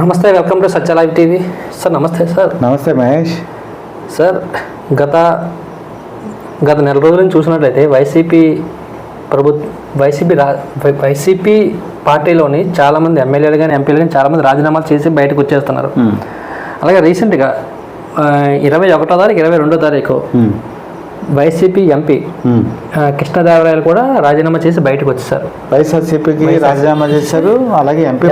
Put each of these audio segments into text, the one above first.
నమస్తే welcome to Satya live TV. Sir నమస్తే sir. నమస్తే మహేష్. సార్ గత గత నెల రోజుల నుంచి చూసినట్లయితే వైసీపీ ప్రభుత్వ వైసీపీ రా వైసీపీ పార్టీలోని చాలామంది ఎమ్మెల్యేలు కానీ ఎంపీలు కానీ చాలామంది రాజీనామాలు చేసి బయటకు వచ్చేస్తున్నారు. అలాగే రీసెంట్గా ఇరవై ఒకటో తారీఖు ఇరవై రెండో తారీఖు వైసీపీ ఎంపీ కృష్ణదేవరాయలు కూడా రాజీనామా చేసి బయటకు వచ్చేసారు వైఎస్ఆర్సీపీకి రాజీనామా చేశారు అలాగే ఎంపీ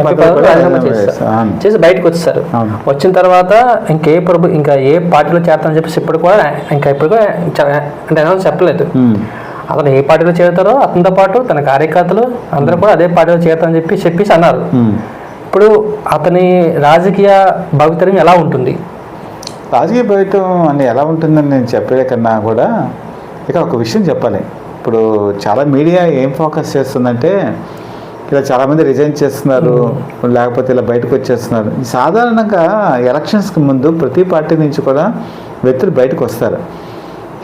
రాజీనామా చేశారు. చేసి బయటకు వచ్చేసారు. వచ్చిన తర్వాత ఇంకే ప్రభు ఇంకా ఏ పార్టీలో చేరతామని చెప్పేసి ఇప్పుడు కూడా ఇంకా ఇప్పుడు కూడా అంటే అనౌన్స్ చెప్పలేదు. అతను ఏ పార్టీలో చేరుతారో అతనితో పాటు తన కార్యకర్తలు అందరూ కూడా అదే పార్టీలో చేరుతామని చెప్పి చెప్పేసి అన్నారు. ఇప్పుడు అతని రాజకీయ భవితరం ఎలా ఉంటుంది రాజకీయ భవితం అని ఎలా ఉంటుందని నేను చెప్పే కన్నా కూడా ఇక ఒక విషయం చెప్పాలి. ఇప్పుడు చాలా మీడియా ఏం ఫోకస్ చేస్తుందంటే ఇలా చాలామంది రిజైన్ చేస్తున్నారు లేకపోతే ఇలా బయటకు వచ్చేస్తున్నారు. సాధారణంగా ఎలక్షన్స్కి ముందు ప్రతి పార్టీ నుంచి కూడా వ్యక్తులు బయటకు వస్తారు.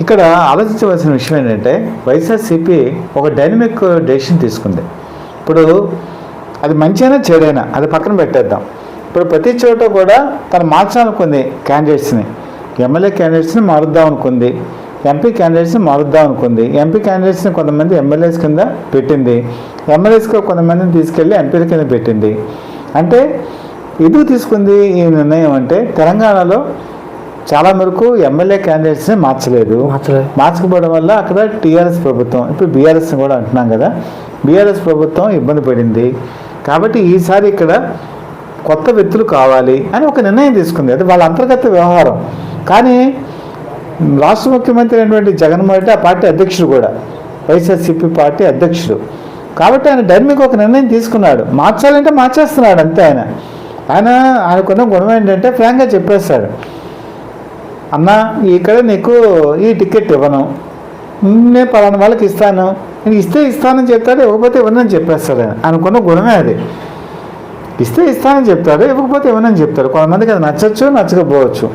ఇక్కడ ఆలోచించవలసిన విషయం ఏంటంటే వైఎస్ఆర్సీపీ ఒక డైనమిక్ డెసిషన్ తీసుకుంది. ఇప్పుడు అది మంచైనా చెడైనా అది పక్కన పెట్టేద్దాం. ఇప్పుడు ప్రతి చోట కూడా తను మార్చాలనుకుంది క్యాండిడేట్స్ని ఎమ్మెల్యే క్యాండిడేట్స్ని మారుద్దాం అనుకుంది. ఎంపీ క్యాండిడేట్స్ని మారుద్దాం అనుకుంది. ఎంపీ క్యాండిడేట్స్ని కొంతమంది ఎమ్మెల్యేస్ కింద పెట్టింది. ఎమ్మెల్యేస్కి కొంతమందిని తీసుకెళ్ళి ఎంపీల కింద పెట్టింది. అంటే ఎందుకు తీసుకుంది ఈ నిర్ణయం అంటే తెలంగాణలో చాలా వరకు ఎమ్మెల్యే క్యాండిడేట్స్ని మార్చలేదు. మార్చలేదు. మార్చకపోవడం వల్ల అక్కడ టీఆర్ఎస్ ప్రభుత్వం ఇప్పుడు బీఆర్ఎస్ కూడా అంటున్నాం కదా బీఆర్ఎస్ ప్రభుత్వం ఇబ్బంది పడింది. కాబట్టి ఈసారి ఇక్కడ కొత్త వ్యక్తులు కావాలి అని ఒక నిర్ణయం తీసుకుంది. అది వాళ్ళ అంతర్గత వ్యవహారం. కానీ రాష్ట్ర ముఖ్యమంత్రి అయినటువంటి జగన్మోహన్ రెడ్డి ఆ పార్టీ అధ్యక్షుడు కూడా వైఎస్ఆర్సీపీ పార్టీ అధ్యక్షుడు. కాబట్టి ఆయన డైనమిక్ ఒక నిర్ణయం తీసుకున్నాడు. మార్చాలంటే మార్చేస్తున్నాడు అంతే ఆయన. ఆయన ఆయనకున్న గుణం ఏంటంటే ఫ్రాంక్గా చెప్పేస్తాడు అన్న ఇక్కడ నీకు ఈ టికెట్ ఇవ్వను. నేను పలానా వాళ్ళకి ఇస్తాను. నేను ఇస్తే ఇస్తానని చెప్తాడు ఇవ్వకపోతే ఇవ్వనని చెప్పేస్తాడు ఆయన. అనుకున్న గుణమే అది. ఇస్తే ఇస్తానని చెప్తాడు ఇవ్వకపోతే ఇవ్వనని చెప్తాడు కొంతమందికి అది నచ్చచ్చు నచ్చకపోవచ్చు.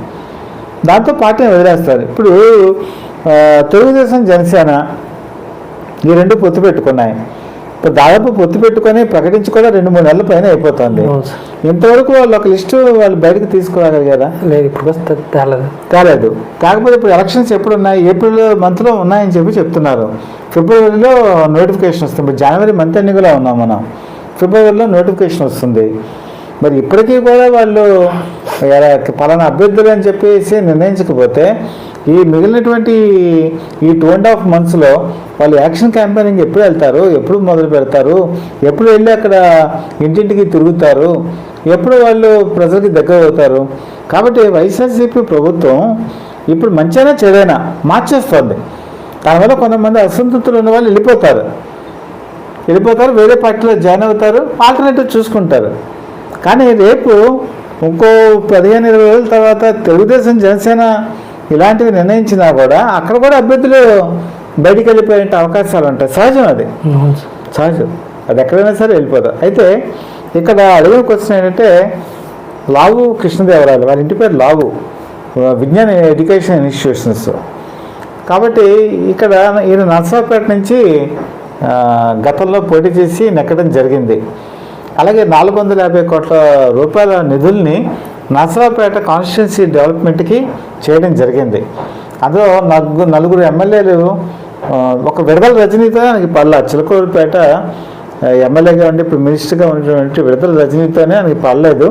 దాంతో పార్టీని వదిలేస్తారు. ఇప్పుడు తెలుగుదేశం జనసేన ఈ రెండు పొత్తు పెట్టుకున్నాయి. ఇప్పుడు దాదాపు పొత్తు పెట్టుకొని ప్రకటించి కూడా రెండు మూడు నెలల పైన అయిపోతుంది. ఇంతవరకు వాళ్ళు ఒక లిస్టు వాళ్ళు బయటకు తీసుకురాగలిగారా లేదు ఇప్పుడు తేలేదు. కాలేదు కాకపోతే ఇప్పుడు ఎలక్షన్స్ ఎప్పుడు ఉన్నాయి ఏప్రిల్ మంత్లో ఉన్నాయని చెప్పి చెప్తున్నారు. ఫిబ్రవరిలో నోటిఫికేషన్ వస్తుంది. ఇప్పుడు జనవరి మంత్ ఎన్నికలో ఉన్నాం మనం. ఫిబ్రవరిలో నోటిఫికేషన్ వస్తుంది. మరి ఇప్పటికీ కూడా వాళ్ళు పలానా అభ్యర్థులు అని చెప్పేసి నిర్ణయించకపోతే ఈ మిగిలినటువంటి ఈ టూ అండ్ హాఫ్ మంత్స్లో వాళ్ళు యాక్షన్ క్యాంపెయినింగ్ ఎప్పుడు వెళ్తారు? ఎప్పుడు మొదలు పెడతారు? ఎప్పుడు వెళ్ళి అక్కడ ఇంటింటికి తిరుగుతారు? ఎప్పుడు వాళ్ళు ప్రజలకి దగ్గర అవుతారు? కాబట్టి వైఎస్ఆర్సీపీ ప్రభుత్వం ఇప్పుడు మంచైనా చెడైనా మార్చేస్తుంది. దానివల్ల కొంతమంది అసంతృప్తులు ఉన్న వాళ్ళు వెళ్ళిపోతారు. వెళ్ళిపోతారు వేరే పార్టీలో జాయిన్ అవుతారు ఆల్టర్నేటివ్ చూసుకుంటారు. కానీ రేపు ఇంకో పదిహేను ఇరవై రోజుల తర్వాత తెలుగుదేశం జనసేన ఇలాంటివి నిర్ణయించినా కూడా అక్కడ కూడా అభ్యర్థులు బయటికి వెళ్ళిపోయే అవకాశాలు ఉంటాయి. సహజం అది. సహజం. అది ఎక్కడైనా సరే వెళ్ళిపోతారు అయితే ఇక్కడ అడిగిన క్వశ్చన్ ఏంటంటే లావు కృష్ణదేవరాయలు వాళ్ళ ఇంటి పేరు లావు. విజ్ఞాన ఎడ్యుకేషన్ ఇన్స్టిట్యూషన్స్. కాబట్టి ఇక్కడ ఈయన నర్సాపేట నుంచి గతంలో పోటీ చేసి నెక్కడం జరిగింది. అలాగే నాలుగు వందల యాభై కోట్ల రూపాయల నిధుల్ని నర్సరావుపేట కాన్స్టిట్యున్సీ డెవలప్మెంట్కి చేయడం జరిగింది. అందులో నలుగురు నలుగురు ఎమ్మెల్యేలు ఒక విడదల రజనీతో ఆయనకి పల్ల చిలకూరుపేట ఎమ్మెల్యేగా ఉండి ఇప్పుడు మినిస్టర్గా ఉన్నటువంటి విడుదల రజనీతోనే ఆయనకి పర్లేదు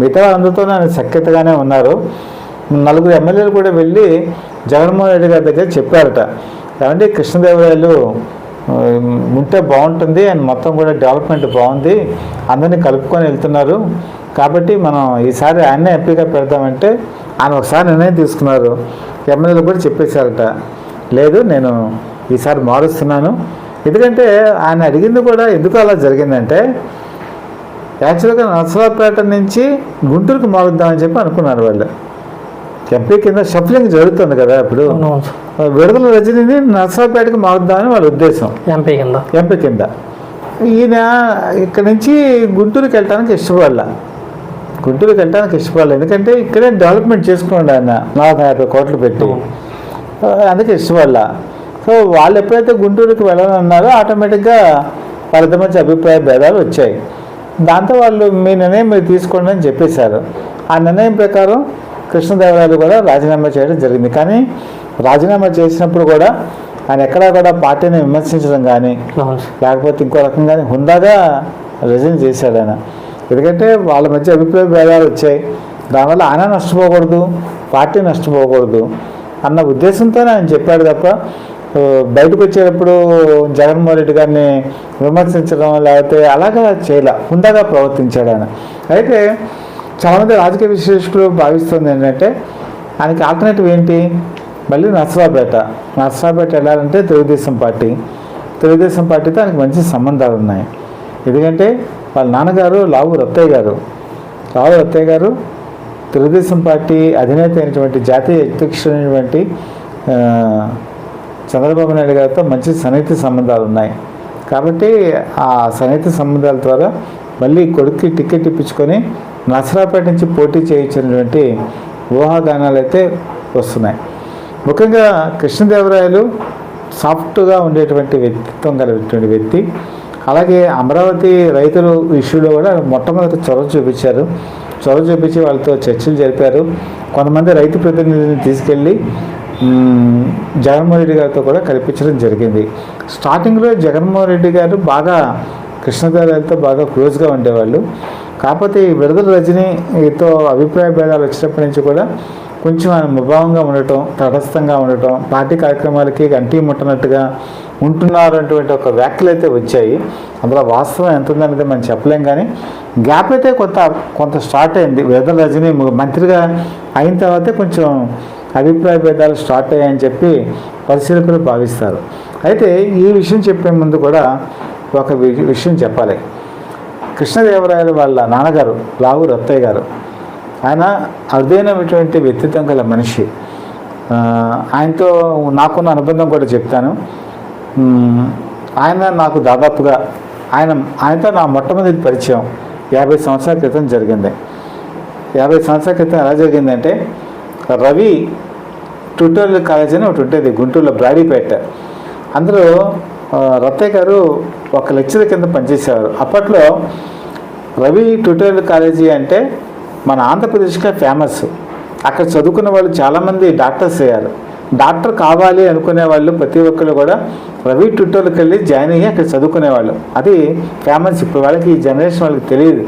మిగతా అందరితోనే ఆయన సఖ్యతగానే ఉన్నారు. నలుగురు ఎమ్మెల్యేలు కూడా వెళ్ళి జగన్మోహన్ రెడ్డి గారి దగ్గర చెప్పారట. కాబట్టి కృష్ణదేవరాయలు ఉంటే బాగుంటుంది అండ్ మొత్తం కూడా డెవలప్మెంట్ బాగుంది. అందరినీ కలుపుకొని వెళ్తున్నారు. కాబట్టి మనం ఈసారి ఆయన్నే ఎంపీగా పెడదామంటే ఆయన ఒకసారి నిర్ణయం తీసుకున్నారు. ఎమ్మెల్యేలు కూడా చెప్పేశారట. లేదు నేను ఈసారి మారుస్తున్నాను. ఎందుకంటే ఆయన అడిగింది కూడా ఎందుకు అలా జరిగిందంటే యాక్చువల్గా నర్సరావుపేట నుంచి గుంటూరుకు మారుద్దామని చెప్పి అనుకున్నారు వాళ్ళు. ఎంపీ కింద షఫ్లింగ్ జరుగుతుంది కదా ఇప్పుడు. విడుదల రజనీని నర్సరావుపేటకి మారుద్దామని వాళ్ళ ఉద్దేశం. ఎంపీ కింద. ఎంపీ కింద. ఈయన ఇక్కడ నుంచి గుంటూరుకి వెళ్ళడానికి ఇష్టపడాల. గుంటూరుకి వెళ్ళడానికి ఇష్టపడాలి. ఎందుకంటే ఇక్కడే డెవలప్మెంట్ చేసుకోండి ఆయన. నలభై యాభై కోట్లు పెట్టి. అందుకే ఇష్టపడాల. సో వాళ్ళు ఎప్పుడైతే గుంటూరుకి వెళ్ళాలన్నారో ఆటోమేటిక్గా వాళ్ళిద్దరి మధ్య అభిప్రాయ భేదాలు వచ్చాయి. దాంతో వాళ్ళు మీ నిర్ణయం మీరు తీసుకోండి అని చెప్పేశారు. ఆ నిర్ణయం ప్రకారం కృష్ణదేవరాయలు కూడా రాజీనామా చేయడం జరిగింది. కానీ రాజీనామా చేసినప్పుడు కూడా ఆయన ఎక్కడా కూడా పార్టీని విమర్శించడం కానీ లేకపోతే ఇంకో రకంగానే హుందాగా రిజైన్ చేశాడు ఆయన. ఎందుకంటే వాళ్ళ మధ్య అభిప్రాయ భేదాలు వచ్చాయి. దానివల్ల ఆయన నష్టపోకూడదు పార్టీ నష్టపోకూడదు అన్న ఉద్దేశంతోనే ఆయన చెప్పాడు తప్ప బయటకు వచ్చేటప్పుడు జగన్మోహన్ రెడ్డి గారిని విమర్శించడం లేకపోతే అలాగా చేయలే హుందాగా ప్రవర్తించాడు ఆయన. అయితే చాలామంది రాజకీయ విశ్లేషకులు భావిస్తుంది ఏంటంటే ఆయనకి ఆల్టర్నేటివ్ ఏంటి? మళ్ళీ నర్సరాపేట నర్సరాపేట వెళ్ళాలంటే తెలుగుదేశం పార్టీ. తెలుగుదేశం పార్టీతో ఆయనకు మంచి సంబంధాలు ఉన్నాయి. ఎందుకంటే వాళ్ళ నాన్నగారు లావు రత్తయ్య గారు. లావు రత్తయ్య గారు తెలుగుదేశం పార్టీ అధినేత అయినటువంటి జాతీయ అధ్యక్షుడైనటువంటి చంద్రబాబు నాయుడు గారితో మంచి సన్నిహిత సంబంధాలు ఉన్నాయి. కాబట్టి ఆ సన్నిహిత సంబంధాల ద్వారా మళ్ళీ కొడుక్కి టికెట్ ఇప్పించుకొని నసరాపేట నుంచి పోటీ చేయించినటువంటి ఊహాగానాలు అయితే వస్తున్నాయి. ముఖ్యంగా కృష్ణదేవరాయలు సాఫ్ట్గా ఉండేటువంటి వ్యక్తిత్వం కలిగినటువంటి వ్యక్తి. అలాగే అమరావతి రైతులు ఇష్యూలో కూడా మొట్టమొదటి చొరవ చూపించారు. చొరవ చూపించి వాళ్ళతో చర్చలు జరిపారు. కొంతమంది రైతు ప్రతినిధులను తీసుకెళ్ళి జగన్మోహన్ రెడ్డి గారితో కూడా కల్పించడం జరిగింది. స్టార్టింగ్లో జగన్మోహన్ రెడ్డి గారు బాగా కృష్ణదేవరాయలతో బాగా క్లోజ్గా ఉండేవాళ్ళు. కాకపోతే ఈ విడుదల రజనీతో అభిప్రాయ భేదాలు వచ్చినప్పటి నుంచి కూడా కొంచెం ఆయన ముభావంగా ఉండటం తటస్థంగా ఉండటం పార్టీ కార్యక్రమాలకి గంటీ ముట్టనట్టుగా ఉంటున్నారు అటువంటి ఒక వ్యాఖ్యలు అయితే వచ్చాయి. అందులో వాస్తవం ఎంత ఉందనేది మనం చెప్పలేం కానీ గ్యాప్ అయితే కొంత కొంత స్టార్ట్ అయింది. విడుదల రజనీ మంత్రిగా అయిన తర్వాతే కొంచెం అభిప్రాయ భేదాలు స్టార్ట్ అయ్యాయని చెప్పి పరిశీలకులు భావిస్తారు. అయితే ఈ విషయం చెప్పే ముందు కూడా ఒక వి- విషయం చెప్పాలి. కృష్ణదేవరాయలు వాళ్ళ నాన్నగారు లావు రత్తయ్య గారు. ఆయన అరుదైనటువంటి వ్యక్తిత్వం గల మనిషి. ఆయనతో నాకున్న అనుబంధం కూడా చెప్తాను. ఆయన నాకు దాదాపుగా ఆయన ఆయనతో నా మొట్టమొదటి పరిచయం యాభై సంవత్సరాల క్రితం జరిగింది. యాభై సంవత్సరాల క్రితం ఎలా జరిగిందంటే రవి ట్యూటోరియల్ కాలేజ్ అని ఒకటి ఉంటుంది గుంటూరులో బ్రాడీపేట. అందులో రత్తయ్య గారు ఒక లెక్చర్ కింద పనిచేసేవారు. అప్పట్లో రవి ట్యూటోరియల్ కాలేజీ అంటే మన ఆంధ్రప్రదేశ్గా ఫేమస్ అక్కడ చదువుకున్న వాళ్ళు చాలామంది డాక్టర్స్ అయ్యారు. డాక్టర్ కావాలి అనుకునే వాళ్ళు ప్రతి ఒక్కరు కూడా రవి ట్యూటోర్కి వెళ్ళి జాయిన్ అయ్యి అక్కడ చదువుకునేవాళ్ళు. అది ఫేమస్ ఇప్పుడు వాళ్ళకి ఈ జనరేషన్ వాళ్ళకి తెలియదు.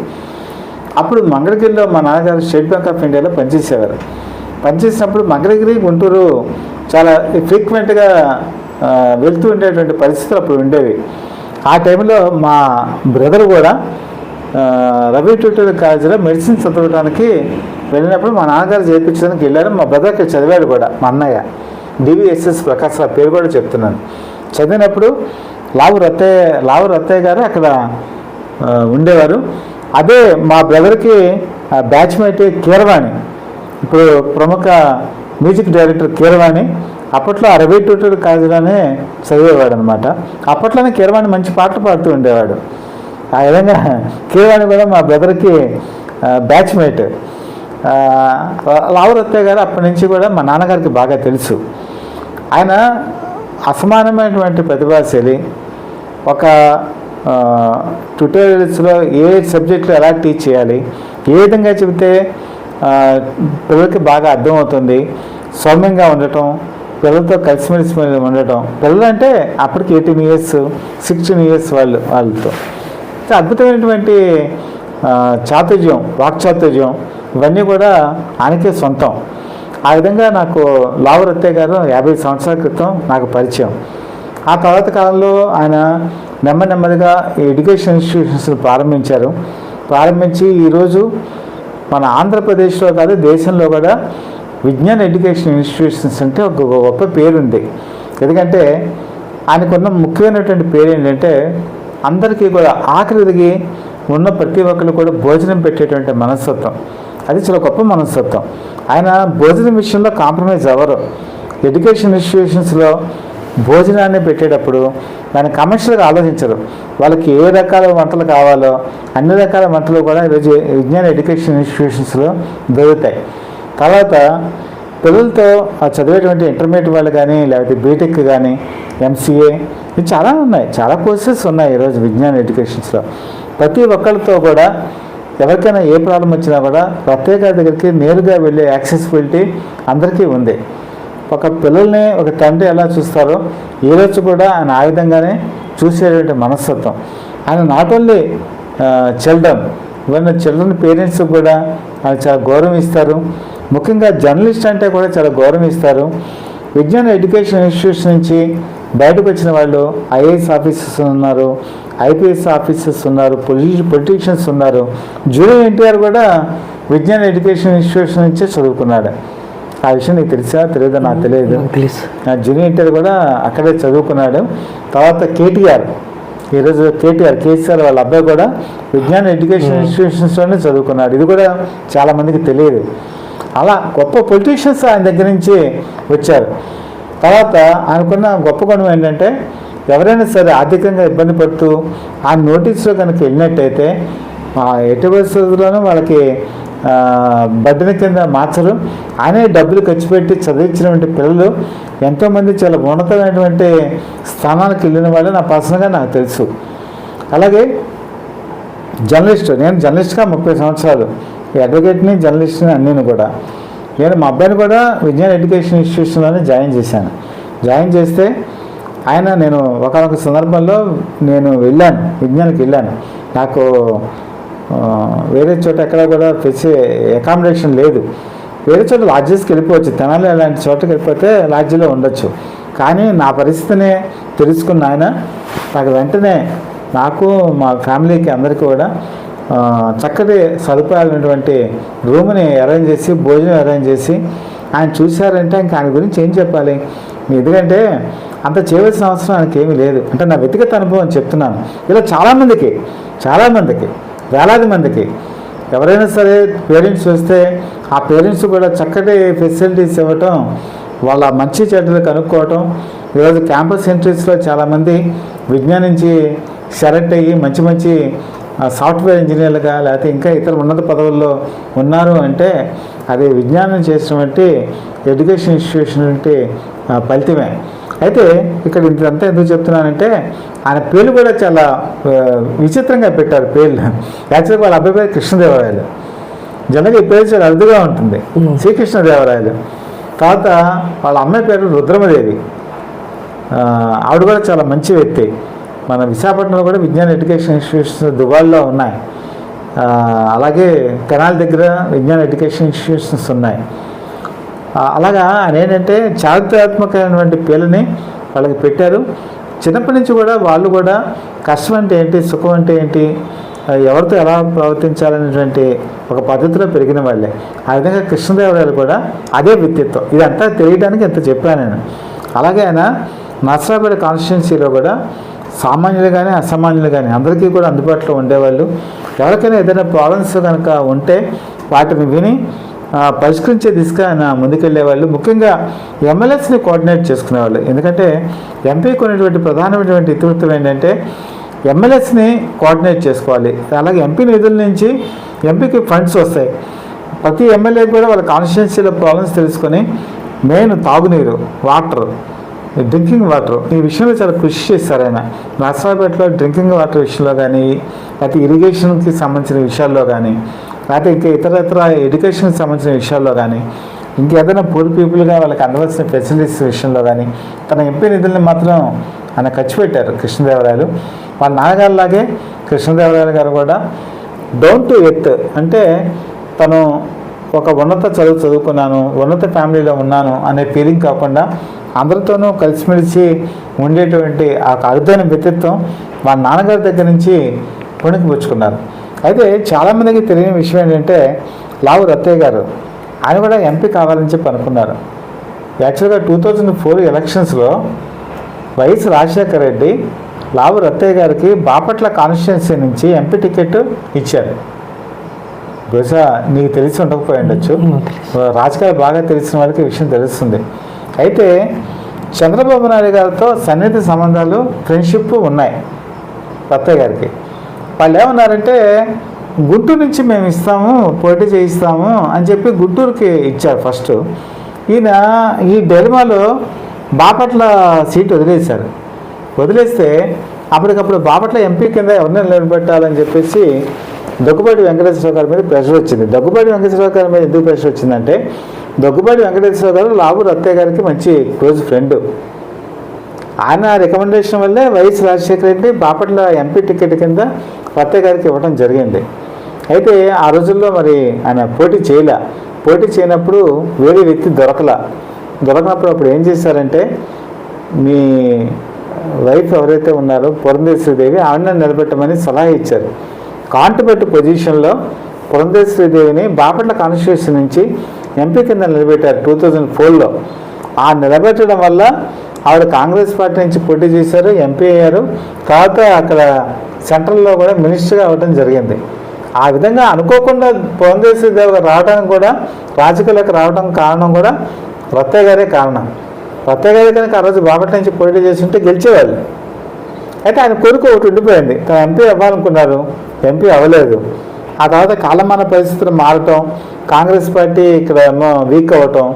అప్పుడు మంగళగిరిలో మా నాన్నగారు స్టేట్ బ్యాంక్ ఆఫ్ ఇండియాలో పనిచేసేవారు. పనిచేసినప్పుడు మంగళగిరి గుంటూరు చాలా ఫ్రీక్వెంట్గా వెళ్తూ ఉండేటువంటి పరిస్థితులు అప్పుడు ఉండేవి. ఆ టైంలో మా బ్రదర్ కూడా రవి ట్యూటర్ కాలేజీలో మెడిసిన్ చదవడానికి వెళ్ళినప్పుడు మా నాన్నగారు చేర్పించడానికి వెళ్ళారు. మా బ్రదర్ చదివాడు కూడా మా అన్నయ్య. డివిఎస్ఎస్ ప్రకాశ్ రావు పేరు కూడా చెప్తున్నాను. చదివినప్పుడు లావు రత్తయ్య లావు రత్తయ్య గారు అక్కడ ఉండేవారు. అదే మా బ్రదర్కి బ్యాచ్మేట్ కీరవాణి. ఇప్పుడు ప్రముఖ మ్యూజిక్ డైరెక్టర్ కీరవాణి. అప్పట్లో అరవై ట్యూటర్ కాలేజీలోనే చదివేవాడు అనమాట అప్పట్లోనే కీరవాణి మంచి పాటలు పాడుతూ ఉండేవాడు. ఆ విధంగా కీరవాణి కూడా మా బ్రదర్కి బ్యాచ్మేట్ లావరత్తే గారు అప్పటి నుంచి కూడా మా నాన్నగారికి బాగా తెలుసు. ఆయన అసమానమైనటువంటి ప్రతిభాశైలి ఒక ట్యూటోరియల్స్లో ఏ సబ్జెక్టులు ఎలా టీచ్ చేయాలి ఏ విధంగా చెబితే పిల్లలకి బాగా అర్థమవుతుంది సౌమ్యంగా ఉండటం పిల్లలతో కలిసిమెలిసి ఉండటం. పిల్లలు అంటే అప్పటికి ఎయిటీన్ ఇయర్స్ సిక్స్టీన్ ఇయర్స్ వాళ్ళు వాళ్ళతో. అద్భుతమైనటువంటి చాతుర్యం వాక్చాతుర్యం ఇవన్నీ కూడా ఆయనకే సొంతం. ఆ విధంగా నాకు లావరత్తయ్య గారు యాభై సంవత్సరాల క్రితం నాకు పరిచయం. ఆ తర్వాత కాలంలో ఆయన నెమ్మది నెమ్మదిగా ఈ ఎడ్యుకేషన్ ఇన్స్టిట్యూషన్స్ ప్రారంభించారు. ప్రారంభించి ఈరోజు మన ఆంధ్రప్రదేశ్లో కాదు దేశంలో కూడా విజ్ఞాన్ ఎడ్యుకేషన్ ఇన్స్టిట్యూషన్స్ అంటే ఒక గొప్ప పేరుంది. ఎందుకంటే ఆయనకున్న ముఖ్యమైనటువంటి పేరు ఏంటంటే అందరికీ కూడా ఆఖరిదిగి ఉన్న ప్రతి ఒక్కరు కూడా భోజనం పెట్టేటువంటి మనస్తత్వం. అది చాలా గొప్ప మనస్తత్వం. ఆయన భోజనం విషయంలో కాంప్రమైజ్ అవ్వరు. ఎడ్యుకేషన్ ఇన్స్టిట్యూషన్స్లో భోజనాన్ని పెట్టేటప్పుడు దాన్ని కమర్షియల్గా ఆలోచించరు. వాళ్ళకి ఏ రకాల వంటలు కావాలో అన్ని రకాల వంటలు కూడా ఈరోజు విజ్ఞాన ఎడ్యుకేషన్ ఇన్స్టిట్యూషన్స్లో దొరుకుతాయి. తర్వాత పిల్లలతో ఆ చదివేటువంటి ఇంటర్మీడియట్ వాళ్ళు కానీ లేకపోతే బీటెక్ కానీ ఎంసీఏ ఇవి చాలా ఉన్నాయి. చాలా కోర్సెస్ ఉన్నాయి ఈరోజు విజ్ఞాన ఎడ్యుకేషన్స్లో ప్రతి ఒక్కరితో కూడా ఎవరికైనా ఏ ప్రాబ్లం వచ్చినా కూడా ప్రత్యేక దగ్గరికి నేరుగా వెళ్ళే యాక్సెసిబిలిటీ అందరికీ ఉంది. ఒక పిల్లల్ని ఒక తండ్రి ఎలా చూస్తారో ఈ రోజు కూడా ఆయన ఆ విధంగానే చూసేటువంటి మనస్తత్వం. ఆయన నాట్ ఓన్లీ చిల్డ్రన్ ఇవన్న చిల్డ్రన్ పేరెంట్స్ కూడా ఆయన చాలా గౌరవం ఇస్తారు. ముఖ్యంగా జర్నలిస్ట్ అంటే కూడా చాలా గౌరవం ఇస్తారు విజ్ఞాన ఎడ్యుకేషన్ ఇన్స్టిట్యూషన్ నుంచి బయటకు వచ్చిన వాళ్ళు ఐఏఎస్ ఆఫీసర్స్ ఉన్నారు ఐపీఎస్ ఆఫీసర్స్ ఉన్నారు పొలి పొలిటీషియన్స్ ఉన్నారు. జూనియర్ ఎన్టీఆర్ కూడా విజ్ఞాన ఎడ్యుకేషన్ ఇన్స్టిట్యూషన్ నుంచే చదువుకున్నాడు. ఆ విషయం నీకు తెలుసా? తెలియదు. నాకు తెలియదు నా జూనియర్ ఇంటర్ కూడా అక్కడే చదువుకున్నాడు. తర్వాత కేటీఆర్. ఈరోజు కేటీఆర్ కేసీఆర్ వాళ్ళ అబ్బాయి కూడా విజ్ఞాన ఎడ్యుకేషన్ ఇన్స్టిట్యూషన్స్లోనే చదువుకున్నాడు. ఇది కూడా చాలా మందికి తెలియదు. అలా గొప్ప పొలిటీషియన్స్ ఆయన దగ్గర నుంచి వచ్చారు. తర్వాత ఆయనకున్న గొప్ప గుణం ఏంటంటే ఎవరైనా సరే ఆర్థికంగా ఇబ్బంది పడుతూ ఆ నోటీసులో కనుక వెళ్ళినట్టయితే ఆ ఎటు పరిస్థితుల్లోనూ వాళ్ళకి బడ్డని కింద మార్చరు. ఆయనే డబ్బులు ఖర్చు పెట్టి చదివించినటువంటి పిల్లలు ఎంతోమంది చాలా ఉన్నతమైనటువంటి స్థానాలకు వెళ్ళిన వాళ్ళు నా పర్సనల్గా నాకు తెలుసు. అలాగే జర్నలిస్ట్ నేను జర్నలిస్ట్గా ముప్పై సంవత్సరాలు అడ్వకేట్ని జర్నలిస్ట్ని అన్నీను కూడా. నేను మా అబ్బాయిని కూడా విజ్ఞాన్ ఎడ్యుకేషన్ ఇన్స్టిట్యూషన్లోనే జాయిన్ చేశాను. జాయిన్ చేస్తే ఆయన నేను ఒకనొక సందర్భంలో నేను వెళ్ళాను విజ్ఞానికి వెళ్ళాను. నాకు వేరే చోట ఎక్కడ కూడా ఫెసి అకామిడేషన్ లేదు. వేరే చోట లాడ్జెస్కి వెళ్ళిపోవచ్చు తెనాలి అలాంటి చోటకి వెళ్ళిపోతే లాడ్జీలో ఉండొచ్చు. కానీ నా పరిస్థితిని తెలుసుకున్న ఆయన నాకు వెంటనే నాకు మా ఫ్యామిలీకి అందరికీ కూడా చక్కటి సదుపాయాలైనటువంటి రూమ్ని అరేంజ్ చేసి భోజనం అరేంజ్ చేసి ఆయన చూశారంటే ఇంకా ఆయన గురించి ఏం చెప్పాలి? ఎందుకంటే అంత చేయవలసిన అవసరం ఆయనకి ఏమీ లేదు. అంటే నా వ్యక్తిగత అనుభవం చెప్తున్నాను. ఇలా చాలామందికి చాలామందికి వేలాది మందికి ఎవరైనా సరే పేరెంట్స్ వస్తే ఆ పేరెంట్స్ కూడా చక్కటి ఫెసిలిటీస్ ఇవ్వటం వాళ్ళ మంచి చెడ్డలు కనుక్కోవటం ఈరోజు క్యాంపస్ ఎంట్రీస్లో చాలామంది విజ్ఞానించి సెలెక్ట్ అయ్యి మంచి మంచి సాఫ్ట్వేర్ ఇంజనీర్లుగా లేకపోతే ఇంకా ఇతర ఉన్నత పదవుల్లో ఉన్నారు అంటే అది విజ్ఞానం చేసినటువంటి ఎడ్యుకేషన్ ఇన్స్టిట్యూషన్ ఆ, ఫలితమే. అయితే ఇక్కడ ఇంతంతా ఎందుకు చెప్తున్నానంటే ఆయన పేర్లు కూడా చాలా విచిత్రంగా పెట్టారు పేర్లు. యాక్చువల్గా వాళ్ళ అబ్బాయి పేరు కృష్ణదేవరాయలు. జనరల్గా ఈ పేరు చాలా అరుదుగా ఉంటుంది. శ్రీకృష్ణదేవరాయలు. తర్వాత వాళ్ళ అమ్మాయి పేరు రుద్రమదేవి. ఆవిడ కూడా చాలా మంచి వ్యక్తి. మన విశాఖపట్నంలో కూడా విజ్ఞాన ఎడ్యుకేషన్ ఇన్స్టిట్యూషన్స్ దుబాయ్లో ఉన్నాయి. అలాగే కెనాల్ దగ్గర విజ్ఞాన ఎడ్యుకేషన్ ఇన్స్టిట్యూషన్స్ ఉన్నాయి. అలాగా ఆయన ఏంటంటే చారిత్రాత్మకమైనటువంటి పేర్లని వాళ్ళకి పెట్టారు. చిన్నప్పటి నుంచి కూడా వాళ్ళు కూడా కష్టం అంటే ఏంటి సుఖం అంటే ఏంటి ఎవరితో ఎలా ప్రవర్తించాలనేటువంటి ఒక పద్ధతిలో పెరిగిన వాళ్ళే. ఆ విధంగా కృష్ణదేవరాయలు కూడా అదే వ్యక్తిత్వం. ఇదంతా తెలియడానికి ఇంత చెప్పాను నేను. అలాగే ఆయన నర్సరాపేట కాన్స్టిట్యున్సీలో కూడా సామాన్యులు కానీ అసామాన్యులు కానీ అందరికీ కూడా అందుబాటులో ఉండేవాళ్ళు. ఎవరికైనా ఏదైనా ప్రాబ్లమ్స్ కనుక ఉంటే వాటిని విని పరిష్కరించే దిశగా ఆయన ముందుకెళ్ళేవాళ్ళు. ముఖ్యంగా ఎమ్మెల్యేస్ని కోఆర్డినేట్ చేసుకునేవాళ్ళు. ఎందుకంటే ఎంపీకి ఉన్నటువంటి ప్రధానమైనటువంటి ఇతివృత్తం ఏంటంటే ఎమ్మెల్యేస్ని కోఆర్డినేట్ చేసుకోవాలి. అలాగే ఎంపీ నిధుల నుంచి ఎంపీకి ఫండ్స్ వస్తాయి. ప్రతి ఎమ్మెల్యే కూడా వాళ్ళ కాన్స్టిట్యున్సీలో ప్రాబ్లమ్స్ తెలుసుకొని మెయిన్ తాగునీరు వాటర్ డ్రింకింగ్ వాటర్. ఈ విషయంలో చాలా కృషి చేస్తారు ఆయన. నర్సరాపేటలో డ్రింకింగ్ వాటర్ విషయంలో కానీ లేకపోతే ఇరిగేషన్కి సంబంధించిన విషయాల్లో కానీ లేకపోతే ఇంకా ఇతర ఇతర ఎడ్యుకేషన్కి సంబంధించిన విషయాల్లో కానీ ఇంకేదైనా పూర్ పీపుల్గా వాళ్ళకి అందవలసిన ఫెసిలిటీస్ విషయంలో కానీ తన ఎంపీ నిధుల్ని మాత్రం ఆయన ఖర్చు పెట్టారు కృష్ణదేవరాయలు. వాళ్ళ నాన్నగారిలాగే కృష్ణదేవరాయలు గారు కూడా డౌన్ టు ఎత్ అంటే తను ఒక ఉన్నత చదువు చదువుకున్నాను ఉన్నత ఫ్యామిలీలో ఉన్నాను అనే ఫీలింగ్ కాకుండా అందరితోనూ కలిసిమెలిసి ఉండేటువంటి ఆ అరుదైన వ్యక్తిత్వం వాళ్ళ నాన్నగారి దగ్గర నుంచి పుణికిపుచ్చుకున్నారు అయితే చాలామందికి తెలియని విషయం ఏంటంటే లావు రత్తయ్య గారు ఆయన కూడా ఎంపీ కావాలని చెప్పి అనుకున్నారు. యాక్చువల్గా టూ థౌజండ్ ఫోర్ ఎలక్షన్స్లో వైఎస్ రాజశేఖర రెడ్డి లావు రత్తయ్య గారికి బాపట్ల కాన్స్టిట్యున్సీ నుంచి ఎంపీ టికెట్ ఇచ్చారు. బహుశా నీకు తెలిసి ఉండకపోయి ఉండొచ్చు. రాజకీయాలు బాగా తెలిసిన వాళ్ళకి ఈ విషయం తెలుస్తుంది. అయితే చంద్రబాబు నాయుడు గారితో సన్నిహిత సంబంధాలు ఫ్రెండ్షిప్ ఉన్నాయి రత్తయ్య గారికి. వాళ్ళు ఏమన్నారంటే గుంటూరు నుంచి మేము ఇస్తాము పోటీ చేయిస్తాము అని చెప్పి గుంటూరుకి ఇచ్చారు ఫస్ట్. ఈయన ఈ డెల్మాలో బాపట్ల సీట్ వదిలేశారు. వదిలేస్తే అప్పటికప్పుడు బాపట్ల ఎంపీ కింద ఎవరిని నిలబెట్టాలని చెప్పేసి దగ్గుబాటి వెంకటేశ్వర గారి మీద ప్రెషర్ వచ్చింది. దగ్గుబాటి వెంకటేశ్వర గారి మీద ఎందుకు ప్రెషర్ వచ్చిందంటే దగ్గుబాటి వెంకటేశ్వర గారు లావు రత్తయ్య గారికి మంచి క్లోజ్ ఫ్రెండ్. ఆయన రికమెండేషన్ వల్లే YS Rajasekhara Reddy Bapatla MP ticket కింద రత్తయ్య గారికి ఇవ్వడం జరిగింది. అయితే ఆ రోజుల్లో మరి ఆయన పోటీ చేయలే. పోటీ చేయనప్పుడు వేరే వ్యక్తి దొరకలా. దొరకనప్పుడు అప్పుడు ఏం చేశారంటే మీ వైఫ్ ఎవరైతే ఉన్నారో పురంధేశ్వరీదేవి ఆవిడని నిలబెట్టమని సలహా ఇచ్చారు. కాంటుబెట్టు పొజిషన్లో పురంధేశ్వరిదేవిని బాపట్ల కాన్స్టిట్యూషన్ నుంచి ఎంపీ కింద నిలబెట్టారు టూ థౌజండ్ ఫోర్లో. ఆ నిలబెట్టడం వల్ల ఆవిడ కాంగ్రెస్ పార్టీ నుంచి పోటీ చేశారు ఎంపీ అయ్యారు. తర్వాత అక్కడ సెంట్రల్లో కూడా మినిస్టర్గా అవ్వడం జరిగింది. ఆ విధంగా అనుకోకుండా పురంధేశ్వరి దేవి గారు రావడానికి కూడా రాజకీయాలకు రావడం కారణం కూడా రత్తయ్య గారే కారణం. రత్తయ్య గారి కనుక ఆ రోజు బాపట్ల నుంచి పోటీ చేసి ఉంటే గెలిచేవాళ్ళు. అయితే ఆయన కొడుకు ఒకటి ఉండిపోయింది. తను ఎంపీ అవ్వాలనుకున్నారు. ఎంపీ అవ్వలేదు. ఆ తర్వాత కాలమాన పరిస్థితులు మారటం కాంగ్రెస్ పార్టీ ఇక్కడ ఏమో వీక్ అవ్వటం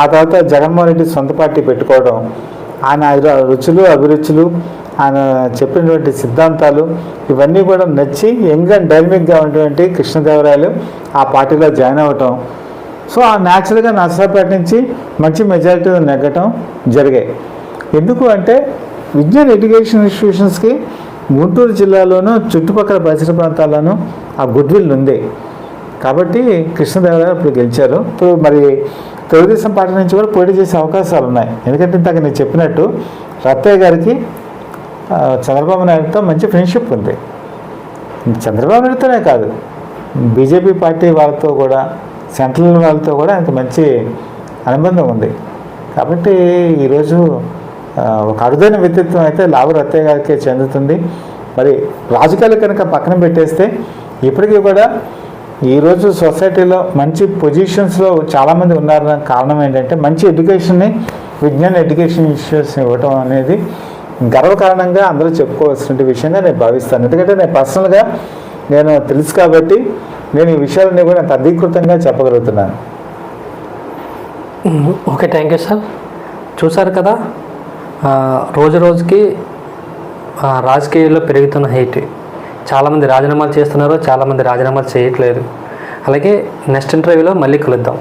ఆ తర్వాత జగన్మోహన్ రెడ్డి సొంత పార్టీ పెట్టుకోవడం ఆయన రుచులు అభిరుచులు ఆయన చెప్పినటువంటి సిద్ధాంతాలు ఇవన్నీ కూడా నచ్చి యంగ్ అండ్ డైనమిక్గా ఉన్నటువంటి కృష్ణదేవరాయలు ఆ పార్టీలో జాయిన్ అవ్వటం. సో ఆ న్యాచురల్గా నర్సరాపేట నుంచి మంచి మెజారిటీ నెగ్గటం జరిగాయి. ఎందుకు అంటే విజ్ఞాన్ ఎడ్యుకేషన్ ఇన్స్టిట్యూషన్స్కి గుంటూరు జిల్లాలోనూ చుట్టుపక్కల పరిసర ప్రాంతాల్లోనూ ఆ గుడ్విల్ ఉంది కాబట్టి కృష్ణదేవరాయలు ఇప్పుడు గెలిచారు. ఇప్పుడు మరి తెలుగుదేశం పార్టీ నుంచి కూడా పోటీ చేసే అవకాశాలు ఉన్నాయి. ఎందుకంటే ఇంతకు నేను చెప్పినట్టు రత్తయ్య గారికి చంద్రబాబు నాయుడుతో మంచి ఫ్రెండ్షిప్ ఉంది. చంద్రబాబు నాయుడుతోనే కాదు బీజేపీ పార్టీ వాళ్ళతో కూడా సెంట్రల్ వాళ్ళతో కూడా ఆయనకు మంచి అనుబంధం ఉంది. కాబట్టి ఈరోజు ఒక అరుదైన వ్యక్తిత్వం అయితే లావు రత్తయ్య గారికి చెందుతుంది. మరి రాజకీయాలు కనుక పక్కన పెట్టేస్తే ఇప్పటికీ కూడా ఈరోజు సొసైటీలో మంచి పొజిషన్స్లో చాలామంది ఉన్నారన్న కారణం ఏంటంటే మంచి ఎడ్యుకేషన్ని విజ్ఞాన ఎడ్యుకేషన్ ఇష్యూస్ ఇవ్వటం అనేది గర్వకారణంగా అందరూ చెప్పుకోవాల్సిన విషయంగా నేను భావిస్తాను. ఎందుకంటే నేను పర్సనల్గా నేను తెలుసు కాబట్టి నేను ఈ విషయాలన్నీ కూడా అంత అధీకృతంగా చెప్పగలుగుతున్నాను. Okay thank you sir. చూసారు కదా రోజు రోజుకి రాజకీయాల్లో పెరుగుతున్న హైట్. చాలామంది రాజీనామాలు చేస్తున్నారు చాలామంది రాజీనామాలు చేయట్లేదు. అలాగే నెక్స్ట్ ఇంటర్వ్యూలో మళ్ళీ కలుద్దాం.